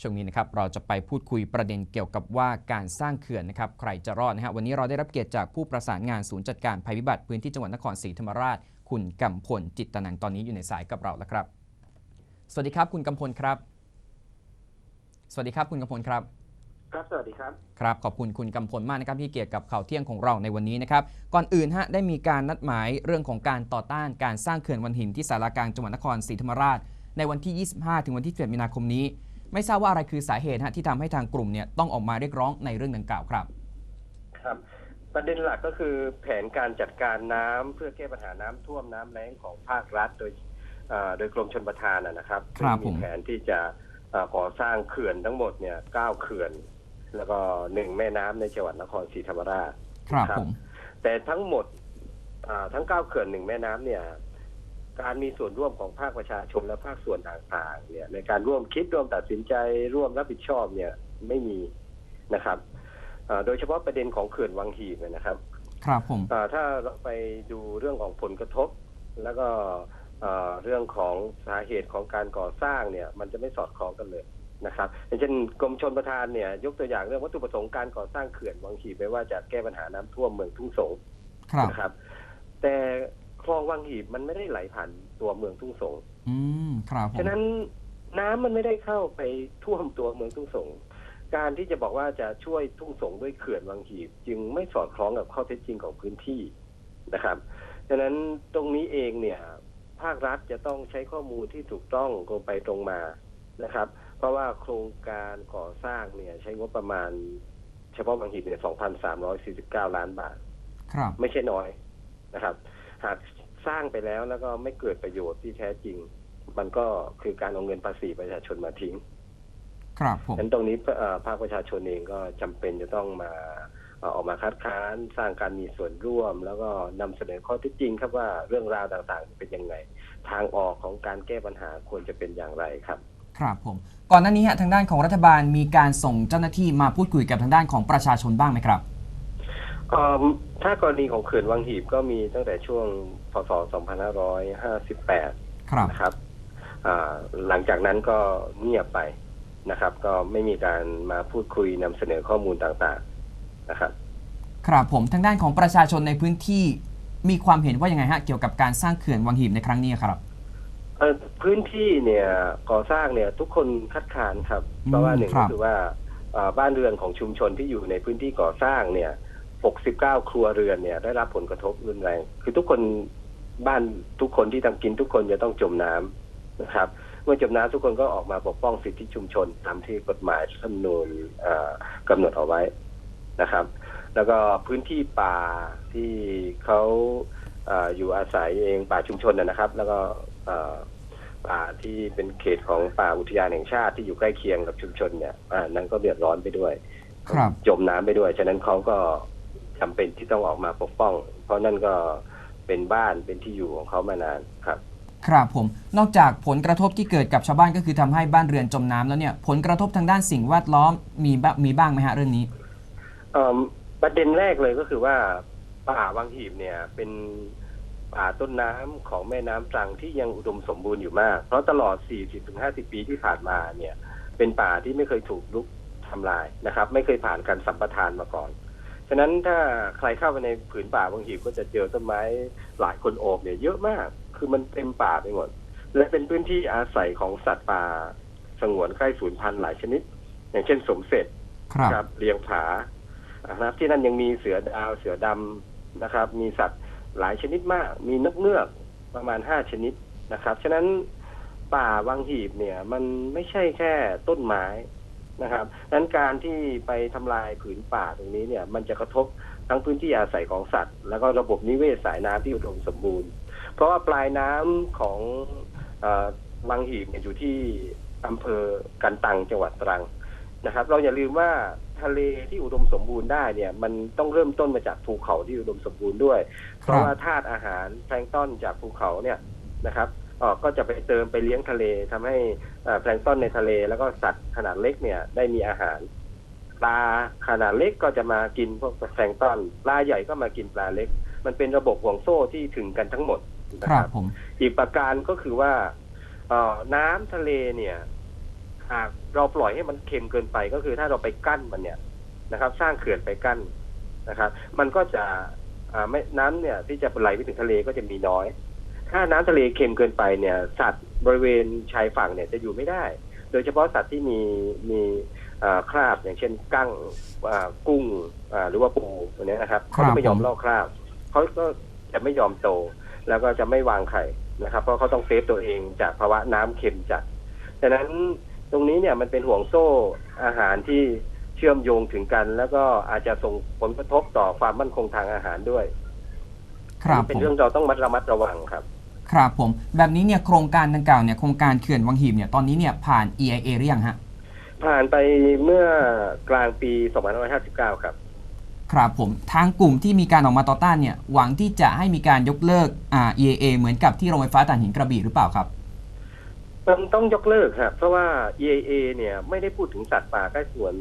ช่วงนี้นะครับเราจะไปพูดคุยประเด็นเกี่ยวกับว่าการสร้างเขื่อนนะครับใครจะรอดนะฮะวันนี้เราได้รับเกียรติจากผู้ประสานงานศูนย์จัดการภัยพิบัติพื้นที่จังหวัดนครศรีธรรมราช คุณกำพลจิตตนังตอนนี้อยู่ในสายกับเราแล้วครับ สวัสดีครับคุณกำพลครับ สวัสดีครับคุณกำพลครับครับสวัสดีครับครับขอบคุณคุณกำพลมากนะครับที่เกียรติกับข่าวเที่ยงของเราในวันนี้นะครับก่อนอื่นฮะได้มีการนัดหมายเรื่องของการต่อต้านการสร้างเขื่อนวันหินที่สารากลางจังหวัดนครศรีธรรมราช ในวันที่ 25 ถึงวันที่7มีนาคมนี้ ไม่ทราบว่าอะไรคือสาเหตุฮะที่ทำให้ทางกลุ่มเนี่ยต้องออกมาเรียกร้องในเรื่องดังกล่าวครับ ครับประเด็นหลักก็คือแผนการจัดการน้ำเพื่อแก้ปัญหาน้ำท่วมน้ำแล้งของภาครัฐ โดยเอ่อโดยกรมชลประทานนะนะครับครับซึ่งผมีมแผนที่จะเอ่อก่อสร้างเขื่อนทั้งหมดเนี่ยเก้าเขื่อน แล้วก็หนึ่งแม่น้ำในจังหวัดนครศรีธรรมราชครับครับผมแต่ทั้งหมดอ่าทั้งเก้าเขื่อนหนึ่งแม่น้ำเนี่ย การมีส่วนร่วมของภาคประชาชนและภาคส่วนต่างๆ เนี่ยในการร่วมคิดร่วมตัดสินใจร่วมรับผิดชอบเนี่ยไม่มีนะครับอ่าโดยเฉพาะประเด็นของเขื่อนวังหีบเนยนะครับ ครับผมอ่าถ้าเราไปดูเรื่องของผลกระทบ แล้วก็อ่าเรื่องของสาเหตุของการก่อสร้างเนี่ย มันจะไม่สอดคล้องกันเลยนะครับอย่างเช่นกรมชนประทานเนี่ย ยกตัวอย่างเรื่องวัตถุประสงค์การก่อสร้างเขื่อนวังหีบไม่ว่าจะแก้ปัญหาน้ำท่วมเมืองทุ่งสงครับนะครับ แต่ คลองวังหีบมันไม่ได้ไหลผ่านตัวเมืองทุ่งสงอืมครับผมฉะนั้นน้ำมันไม่ได้เข้าไปท่วมตัวเมืองทุ่งสงการที่จะบอกว่าจะช่วยทุ่งสงด้วยเขื่อนวังหีบ จึงไม่สอดคล้องกับข้อเท็จจริงของพื้นที่นะครับฉะนั้นตรงนี้เองเนี่ย ภาครัฐจะต้องใช้ข้อมูลที่ถูกต้องตรงไปตรงมานะครับ เพราะว่าโครงการก่อสร้างเนี่ย ใช้งบประมาณ เฉพาะบางหีบเนี่ย 2,349 ล้านบาท ครับ ไม่ใช่น้อยนะครับ หาก สร้างไปแล้วแล้วก็ไม่เกิดประโยชน์ที่แท้จริง มันก็คือการเอาเงินภาษีประชาชนมาทิ้ง ครับผมฉะนั้นตรงนี้เอ่อภาคประชาชนเองก็จำเป็นจะต้องมาเอ่อออกมาคัดค้านสร้างการมีส่วนร่วม แล้วก็นำเสนอข้อเท็จจริง ครับว่าเรื่องราวต่างๆ เป็นยังไง ทางออกของการแก้ปัญหาควรจะเป็นอย่างไรครับ ครับผม ก่อนหน้านี้ฮะทางด้านของรัฐบาลมีการส่งเจ้าหน้าที่มาพูดคุยกับทางด้านของประชาชนบ้างไหมครับเอิ่มถ้ากรณีของเขื่อนวังหีบก็มีตั้งแต่ช่วงพศ 2558 ครับ นะครับอ่าหลังจากนั้นก็เงียบไปนะครับ ก็ไม่มีการมาพูดคุยนำเสนอข้อมูลต่างๆนะครับ ครับผมทางด้านของประชาชนในพื้นที่มีความเห็นว่ายังไงฮะเกี่ยวกับการสร้างเขื่อนวังหีบในครั้งนี้ครับ เอ่อพื้นที่เนี่ยก่อสร้างเนี่ยทุกคนคัดค้านครับ อืมเพราะว่าหนึ่งครัก็บ คือว่าอ่าบ้านเรือนของชุมชนที่อยู่ในพื้นที่ก่อสร้างเนี่ย 69 ครัวเรือนเนี่ยได้รับผลกระทบรุนแรง คือทุกคนบ้านทุกคนที่ทำกินทุกคนจะต้องจมน้ำนะครับ เมื่อจมน้ำทุกคนก็ออกมาปกป้องสิทธิชุมชนตามที่กฎหมายรัฐธรรมนูญเอ่อกำหนดเอาไว้นะครับ แล้วก็พื้นที่ป่าที่เขาเอ่ออยู่อาศัยเองป่าชุมชนนะนะครับ แล้วก็เอ่อป่าที่เป็นเขตของป่าอุทยานแห่งชาติที่อยู่ใกล้เคียงกับชุมชนเนี่ยอ่านั้นก็เดือดร้อนไปด้วย ครับ จมน้ำไปด้วย ฉะนั้นเขาก็ จำเป็นที่ต้องออกมาปกป้อง เพราะนั่นก็เป็นบ้านเป็นที่อยู่ของเขามานานครับ ครับผม นอกจากผลกระทบที่เกิดกับชาวบ้านก็คือทำให้บ้านเรือนจมน้ำแล้วเนี่ย ผลกระทบทางด้านสิ่งแวดล้อมมีบ้างมีบ้างไหมฮะเรื่องนี้เอิ่มประเด็นแรกเลยก็คือว่าป่าวังหีบเนี่ยเป็นป่าต้นน้ำของแม่น้ำตรังที่ยังอุดมสมบูรณ์อยู่มาก เพราะตลอด 40-50 ปีที่ผ่านมาเนี่ย เป็นป่าที่ไม่เคยถูกลุกทำลายนะครับ ไม่เคยผ่านการสัมปทานมาก่อน ฉะนั้นถ้าใครเข้าไปในผืนป่าวังหีบก็จะเจอต้นไม้หลายคนโอบเนี่ยเยอะมาก คือมันเต็มป่าไปหมด และเป็นพื้นที่อาศัยของสัตว์ป่าสงวนใกล้สูญพันธุ์หลายชนิด อย่างเช่นสมเสร็จครับครับเลียงผานะครับ ที่นั่นยังมีเสือดาวเสือดำนะครับ มีสัตว์หลายชนิดมาก มีนกเงือกประมาณห้าชนิดนะครับ ฉะนั้นป่าวังหีบเนี่ย มันไม่ใช่แค่ต้นไม้ นะครับดังนั้นการที่ไปทำลายผืนป่าตรงนี้เนี่ย มันจะกระทบทั้งพื้นที่อาศัยของสัตว์ แล้วก็ระบบนิเวศสายน้ำที่อุดมสมบูรณ์ เพราะว่าปลายน้ำของออวังหีบเนี่ยอยู่ที่อำเภอกันตังจังหวัดตรังนะครับ เราอย่าลืมว่าทะเลที่อุดมสมบูรณ์ได้เนี่ย มันต้องเริ่มต้นมาจากภูเขาที่อุดมสมบูรณ์ด้วย เพราะว่าธาตุอาหารแพลงต้นจากภูเขาเนี่ยนะครับ ก็จะไปเติมไปเลี้ยงทะเลทำให้เอ่อแพลงก์ต้นในทะเล แล้วก็สัตว์ขนาดเล็กเนี่ยได้มีอาหาร ปลาขนาดเล็กก็จะมากินพวกแพลงก์ต้นปลาใหญ่ก็มากินปลาเล็ก มันเป็นระบบห่วงโซ่ที่ถึงกันทั้งหมดนะคครัรับบผมอีกประการก็คือว่าเอ่อน้ำทะเลเนี่ยหากปเราปล่อยให้มันเค็มเกินไปก็คือถ้าเราไปกั้นมันเนี่ยนะครับ สร้างเขื่อนไปกั้นนะครับ มันก็จะอ่าไม่น้ำเนี่ยที่จะไหลไปถึงทะเลก็จะมีน้อย ถ้าน้ำทะเลเค็มเกินไปเนี่ย สัตว์บริเวณชายฝั่งเนี่ยจะอยู่ไม่ได้ โดยเฉพาะสัตว์ที่มีมีอ่าคราบอย่างเช่นกั้งอ่ากุ้งอ่าหรือว่าปูตัวเนี้ยนะครับครัเขาบจะไม่ยอมผมลอกคราบเขาก็จะไม่ยอมโต แล้วก็จะไม่วางไข่นะครับ เพราะเขาต้องเซฟตัวเองจากภาวะน้ำเค็มจัดดังนั้นตรงนี้เนี่ยมันเป็นห่วงโซ่อาหารที่เชื่อมโยงถึงกัน แล้วก็อาจจะส่งผลกระทบต่อความมั่นคงทางอาหารด้วย ครับเป็นผมเรื่องเราต้องมัดระมัดระวังครับ ครับผม แบบนี้เนี่ยโครงการดังกล่าวเนี่ยโครงการเขื่อนวังหีบเนี่ยตอนนี้เนี่ยผ่าน EIA หรือยังฮะผ่านไปเมื่อกลางปี 2559 ครับ ครับผมทางกลุ่มที่มีการออกมาต่อต้านเนี่ยหวังที่จะให้มีการยกเลิกอ่า EIA เหมือนกับที่โรงไฟฟ้าถ่านหินกระบี่หรือเปล่าครับมันต้องยกเลิกครับเพราะว่า EAA เนี่ยไม่ได้พูดถึงสัตว์ป่าใกล้สวน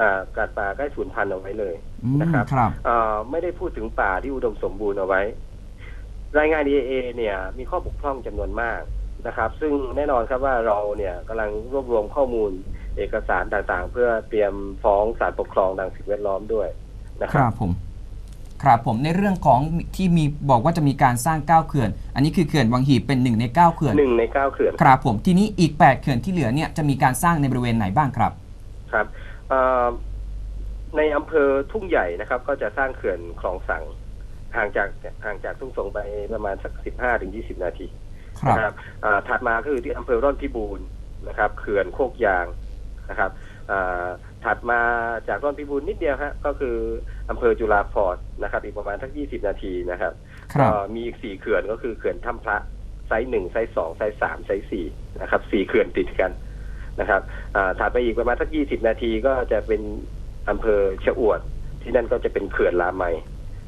อ่าสัตว์ป่าใกล้สูญพันธุ์เอาไว้เลยอืมนะครับครับอ่าไม่ได้พูดถึงป่าที่อุดมสมบูรณ์เอาไว้ รายงาน EAA เนี่ยมีข้อบกพร่องจำนวนมากนะครับ ซึ่งแน่นอนครับว่าเราเนี่ยกำลังรวบรวมข้อมูลเอกสารต่างๆ เพื่อเตรียมฟ้องศาลปกครองทางสิ่งแวดล้อมด้วยนะคครัรับ บผม ครับผมในเรื่องของที่มีบอกว่าจะมีการสร้างเก้าเขื่อน อันนี้คือเขื่อนวังหีบเป็นหนึ่งในเก้าเขื่อนหนึ่งในเก้าเขื่อนครับผมทีนี้อีก8เขื่อนที่เหลือเนี่ยจะมีการสร้างในบริเวณไหนบ้างครับ ครับเอ่อในอำเภอทุ่งใหญ่นะครับ ก็จะสร้างเขื่อนคลองสัง ห่างจากห่างจากทุ่งสงไปประมาณสักสิบห้าถึงยี่สิบนาทีครับนะครับอ่าถัดมาก็คือที่อำเภอร่อนพิบูรณ์นะครับเขื่อนโคกยางนะครับอ่าถัดมาจากร่อนพิบูรณ์นิดเดียวฮะก็คืออำเภอจุฬาภรณ์นะครับ อีกประมาณสักยี่สิบนาทีนะครับครับก็มีอีกสี่เขื่อนก็คือเขื่อนถ้ำพระไซส์หนึ่งไซส์สองไซส์สามไซส์สี่นะครับสี่เขื่อนติดกันนะครับอ่าถัดไปอีกประมาณสักยี่สิบนาทีก็จะเป็นอำเภอชะอวด ที่นั่นก็จะเป็นเขื่อนลามัย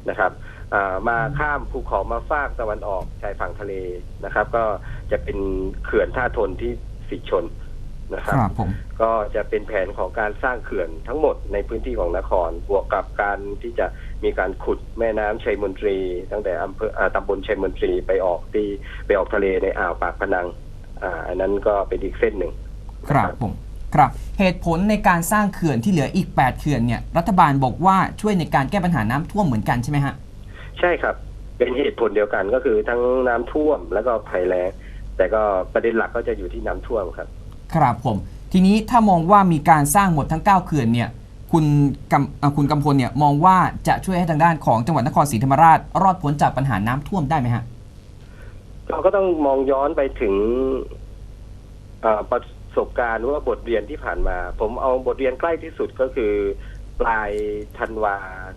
นะครับอ่า มาข้ามภูเขามาฟากตะวันออกชายฝั่งทะเลนะครับ ก็จะเป็นเขื่อนท่าทนที่สิชนนะคครับรับผมก็จะเป็นแผนของการสร้างเขื่อนทั้งหมดในพื้นที่ของนคร บวกกับการที่จะมีการขุดแม่น้ำชัยมนตรี ตั้งแต่อำเภออ่าตำบลชัยมนตรีไปออกที่ไปออกทะเลในอ่าวปากพนังอ่าอันนั้นก็เป็นอีกเส้นหนึ่งครับผมครับเหตุผลในการสร้างเขื่อนที่เหลืออีก 8 เขื่อนเนี่ยรัฐบาลบอกว่าช่วยในการแก้ปัญหาน้ำท่วมเหมือนกันใช่ไหมฮะ ใช่ครับ เป็นเหตุผลเดียวกันก็คือทั้งน้ำท่วมแล้วก็ภัยแล้ง แต่ก็ประเด็นหลักก็จะอยู่ที่น้ำท่วมครับ ครับผม ทีนี้ถ้ามองว่ามีการสร้างหมดทั้ง 9 เขื่อนเนี่ยคุณกำเอ่อคุณกำพลเนี่ยมองว่าจะช่วยให้ทางด้านของจังหวัดนครศรีธรรมราช รอดพ้นจากปัญหาน้ำท่วมได้ไหมฮะ เราก็ต้องมองย้อนไปถึงอ่าประสบการณ์หรือว่าบทเรียนที่ผ่านมา ผมเอาบทเรียนใกล้ที่สุดก็คือ ปลายธันวาอ่า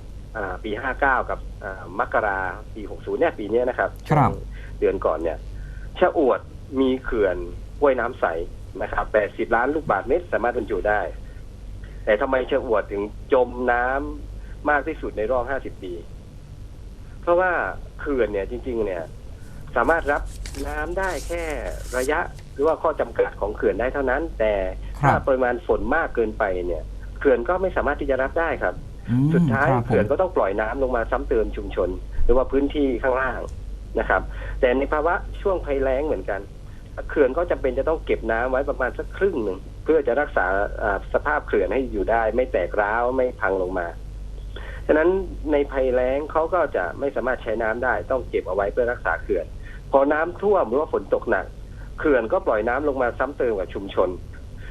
ปีห้าเก้ากับอ่ามกราปีหกศูนย์เนี่ยปีเนี้ยนะครับครับช่วงเดือนก่อนเนี่ยชะอวดมีเขื่อนห้วยน้ำใสนะครับแปดสิบล้านลูกบาศก์เมตรสามารถบรรจุได้ แต่ทำไมชะอวดถึงจมน้ำมากที่สุดในรอบห้าสิบปี เพราะว่าเขื่อนเนี่ยจริง ๆ เนี่ย สามารถรับน้ำได้แค่ระยะหรือว่าข้อจำกัดของเขื่อนได้เท่านั้น แต่ครับถ้าปริมาณฝนมากเกินไปเนี่ย เขื่อนก็ไม่สามารถที่จะรับได้ครับอืม สุดท้ายครับผมเขื่อนก็ต้องปล่อยน้ำลงมาซ้ำเติมชุมชน หรือว่าพื้นที่ข้างล่างนะครับ แต่ในภาวะช่วงภัยแล้งเหมือนกันเขื่อนก็จำเป็นจะต้องเก็บน้ำไว้ประมาณสักครึ่งหนึ่งเพื่อจะรักษาอ่าสภาพเขื่อนให้อยู่ได้ ไม่แตกร้าวไม่พังลงมาฉะนั้นในภัยแล้งเขาก็จะไม่สามารถใช้น้ำได้ ต้องเก็บเอาไว้เพื่อรักษาเขื่อน พอน้ำท่วมหรือว่าฝนตกหนักเขื่อนก็ปล่อยน้ำลงมาซ้ำเติมกับชุมชน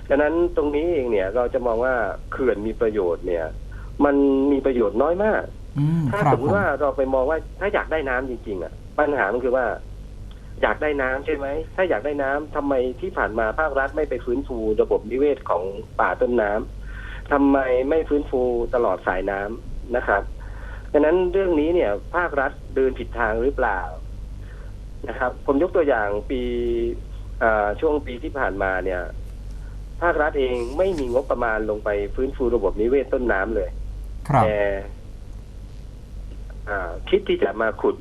ดังนั้นตรงนี้เองเนี่ยเราจะมองว่าเขื่อนมีประโยชน์เนี่ย มันมีประโยชน์น้อยมาก อืมถ้าครัสบมมผมติว่าเราไปมองว่าถ้าอยากได้น้ำจริงๆอะ ปัญหามันคือว่า อยากได้น้ำใช่ไหม ถ้าอยากได้น้ำทำไมที่ผ่านมาภาครัฐไม่ไปฟื้นฟูระบบนิเวศของป่าต้นน้ำทำไมไม่ฟื้นฟูตลอดสายน้ำนะครับดังนั้นเรื่องนี้เนี่ย ภาครัฐเดินผิดทางหรือเปล่านะครับ ผมยกตัวอย่างปีอ่าช่วงปีที่ผ่านมาเนี่ย ภาครัฐเองไม่มีงบประมาณลงไปฟื้นฟูระบบนิเวศต้นน้ำเลยครับ แต่อ่าคิดที่จะมาขุด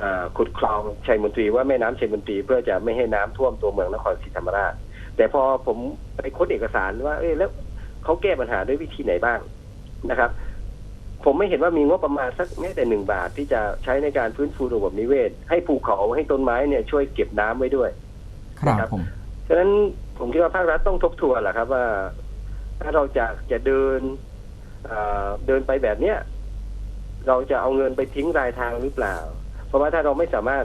อ่าขุดคลองชัยมนตรีว่าแม่น้ำชัยมนตรีเพื่อจะไม่ให้น้ำท่วมตัวเมืองนครศรีธรรมราช แต่พอผมไปค้นเอกสารว่า เอ้ยแล้วเขาแก้ปัญหาด้วยวิธีไหนบ้างนะครับ ผมไม่เห็นว่ามีงบประมาณสักแม้แต่หนึ่งบาทที่จะใช้ในการฟื้นฟูระบบนิเวศ ให้ภูเขาให้ต้นไม้เนี่ยช่วยเก็บน้ำไว้ด้วยครับนะครับผมฉะนั้นผมคิดว่าภาครัฐต้องทบทวนแหละครับว่า ถ้าเราจะจะเดิน เอ่อเดินไปแบบเนี้ยเราจะเอาเงินไปทิ้งรายทางหรือเปล่า เพราะว่าถ้าเราไม่สามารถ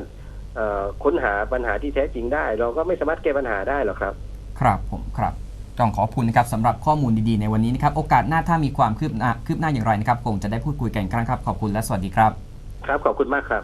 เอ่อค้นหาปัญหาที่แท้จริงได้ เราก็ไม่สามารถแก้ปัญหาได้หรอกครับ ครับผมครับต้องขอบคุณนะครับสำหรับข้อมูลดีๆในวันนี้นะครับ โอกาสหน้าถ้ามีความคืบหน้าคืบหน้าอย่างไรนะครับคงจะได้พูดคุยกันอีกครั้งครับ ขอบคุณและสวัสดีครับ ครับขอบคุณมากครับ